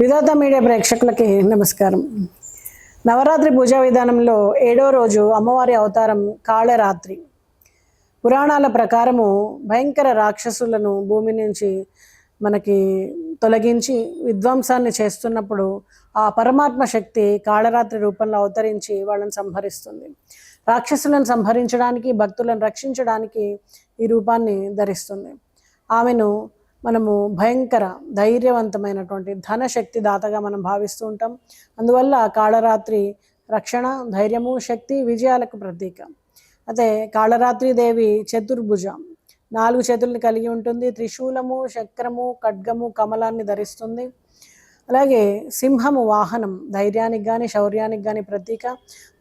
విధాత media ప్రేక్షకులకి నమస్కారం. నవరాత్రి పూజా విధానంలో ఏడో రోజు అమ్మవారి అవతారం కాళరాత్రి. పురాణాల ప్రకారము భయంకర రాక్షసులను భూమి నుంచి మనకి తొలగించి విధ్వంసాన్ని చేస్తున్నప్పుడు ఆ పరమాత్మ శక్తి కాళరాత్రి రూపంలో అవతరించి వాళ్ళని సంహరిస్తుంది. రాక్షసులను సంహరించడానికి భక్తులను రక్షించడానికి ఈ రూపాన్ని ధరిస్తుంది. ఆమెను మనము భయంకర ధైర్యవంతమైనటువంటి ధనశక్తి దాతగా మనం భావిస్తూ ఉంటాం. అందువల్ల కాళరాత్రి రక్షణ ధైర్యము శక్తి విజయాలకు ప్రతీక. అయితే కాళరాత్రి దేవి చతుర్భుజ. నాలుగు చేతుల్ని కలిగి ఉంటుంది. త్రిశూలము చక్రము ఖడ్గము కమలాన్ని ధరిస్తుంది. అలాగే సింహము వాహనం ధైర్యానికి కానీ శౌర్యానికి కానీ ప్రతీక.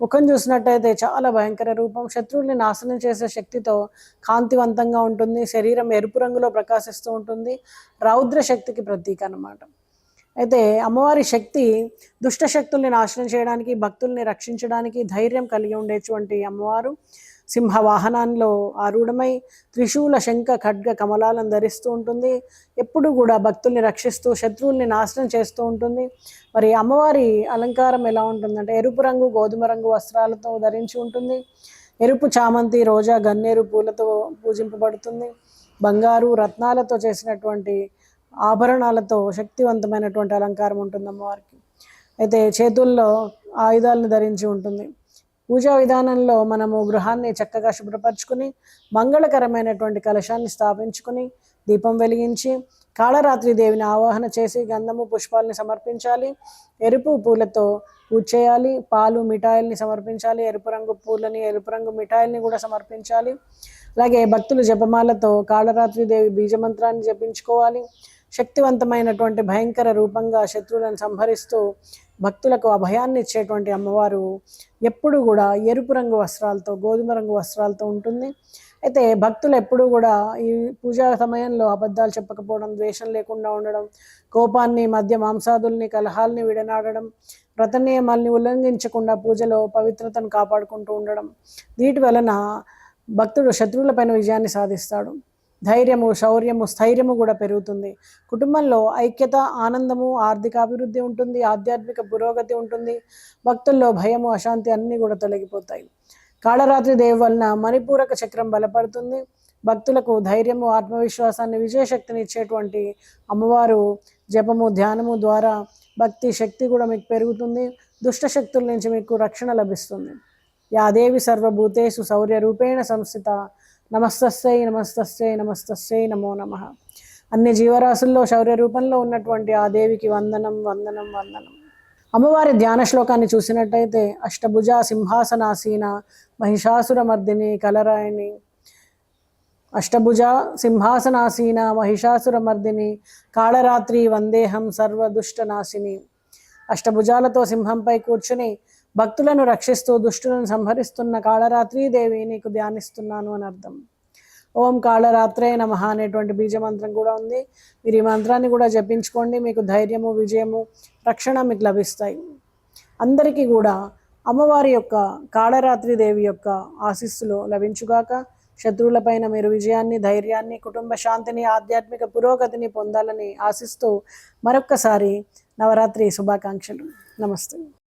ముఖం చూసినట్టయితే చాలా భయంకర రూపం. శత్రువుల్ని నాశనం చేసే శక్తితో కాంతివంతంగా ఉంటుంది. శరీరం ఎరుపు రంగులో ప్రకాశిస్తూ ఉంటుంది. రౌద్ర శక్తికి ప్రతీక అన్నమాట. అయితే అమ్మవారి శక్తి దుష్ట శక్తుల్ని నాశనం చేయడానికి భక్తుల్ని రక్షించడానికి ధైర్యం కలిగి ఉండేటువంటి అమ్మవారు. సింహ వాహనాల్లో ఆరూఢమై త్రిశూల శంఖ ఖడ్గ కమలాలను ధరిస్తూ ఉంటుంది. ఎప్పుడు కూడా భక్తుల్ని రక్షిస్తూ శత్రువుల్ని నాశనం చేస్తూ ఉంటుంది. మరి అమ్మవారి అలంకారం ఎలా ఉంటుందంటే ఎరుపు రంగు గోధుమ రంగు వస్త్రాలతో ధరించి ఉంటుంది. ఎరుపు చామంతి రోజా గన్నేరు పూలతో పూజింపబడుతుంది. బంగారు రత్నాలతో చేసినటువంటి ఆభరణాలతో శక్తివంతమైనటువంటి అలంకారం ఉంటుంది అమ్మవారికి. అయితే చేతుల్లో ఆయుధాలను ధరించి ఉంటుంది. పూజా విధానంలో మనము గృహాన్ని చక్కగా శుభ్రపరచుకుని మంగళకరమైనటువంటి కలశాన్ని స్థాపించుకుని దీపం వెలిగించి కాళరాత్రి దేవిని ఆవాహన చేసి గంధము పుష్పాలని సమర్పించాలి. ఎరుపు పూలతో పూజ చేయాలి. పాలు మిఠాయిల్ని సమర్పించాలి. ఎరుపు రంగు పూలని ఎరుపు రంగు మిఠాయిల్ని కూడా సమర్పించాలి. అలాగే భక్తులు జపమాలతో కాళరాత్రి దేవి బీజమంత్రాన్ని జపించుకోవాలి. శక్తివంతమైనటువంటి భయంకర రూపంగా శత్రువులను సంహరిస్తూ భక్తులకు అభయాన్ని ఇచ్చేటువంటి అమ్మవారు ఎప్పుడు కూడా ఎరుపు రంగు వస్త్రాలతో గోధుమ రంగు వస్త్రాలతో ఉంటుంది. అయితే భక్తులు ఎప్పుడూ కూడా ఈ పూజా సమయంలో అబద్ధాలు చెప్పకపోవడం ద్వేషం లేకుండా ఉండడం కోపాన్ని మధ్య మాంసాదుల్ని కలహాల్ని విడనాడడం వ్రత నియమాల్ని ఉల్లంఘించకుండా పూజలో పవిత్రతను కాపాడుకుంటూ ఉండడం వీటి వలన భక్తుడు శత్రువులపైన విజయాన్ని సాధిస్తాడు. ధైర్యము శౌర్యము స్థైర్యము కూడా పెరుగుతుంది. కుటుంబంలో ఐక్యత ఆనందము ఆర్థిక అభివృద్ధి ఉంటుంది ఆధ్యాత్మిక పురోగతి ఉంటుంది భక్తుల్లో భయము అశాంతి అన్నీ కూడా తొలగిపోతాయి. కాళరాత్రి దేవి వలన మణిపూరక చక్రం బలపడుతుంది. భక్తులకు ధైర్యము ఆత్మవిశ్వాసాన్ని విజయశక్తిని ఇచ్చేటువంటి అమ్మవారు జపము ధ్యానము ద్వారా భక్తి శక్తి కూడా మీకు పెరుగుతుంది. దుష్ట శక్తుల నుంచి మీకు రక్షణ లభిస్తుంది. యాదేవి సర్వభూతేషు శౌర్య రూపేణ సంస్థిత నమస్తస్సై నమస్తస్సై నమస్తస్సై నమో నమ. అన్ని జీవరాశుల్లో శౌర్య రూపంలో ఉన్నటువంటి ఆ దేవికి వందనం వందనం వందనం. అమ్మవారి ధ్యాన శ్లోకాన్ని చూసినట్టయితే అష్టభుజ సింహాసనాసీన మహిషాసురమర్దిని కలరాయిని అష్టభుజ సింహాసనాసీన మహిషాసురమర్దిని కాళరాత్రి వందేహం సర్వదుష్టనాశిని అష్టభుజాలతో సింహంపై కూర్చుని భక్తులను రక్షిస్తూ దుష్టులను సంహరిస్తున్న కాళరాత్రి దేవి నీకు ధ్యానిస్తున్నాను అని అర్థం. ఓం కాళరాత్రే నమ అనేటువంటి బీజమంత్రం కూడా ఉంది. మీరు ఈ మంత్రాన్ని కూడా జపించుకోండి. మీకు ధైర్యము విజయము రక్షణ మీకు లభిస్తాయి. అందరికీ కూడా అమ్మవారి యొక్క కాళరాత్రి దేవి యొక్క ఆశీస్సులు లభించుగాక శత్రువులపైన మీరు విజయాన్ని ధైర్యాన్ని కుటుంబ శాంతిని ఆధ్యాత్మిక పురోగతిని పొందాలని ఆశిస్తూ మరొక్కసారి నవరాత్రి శుభాకాంక్షలు. నమస్తే.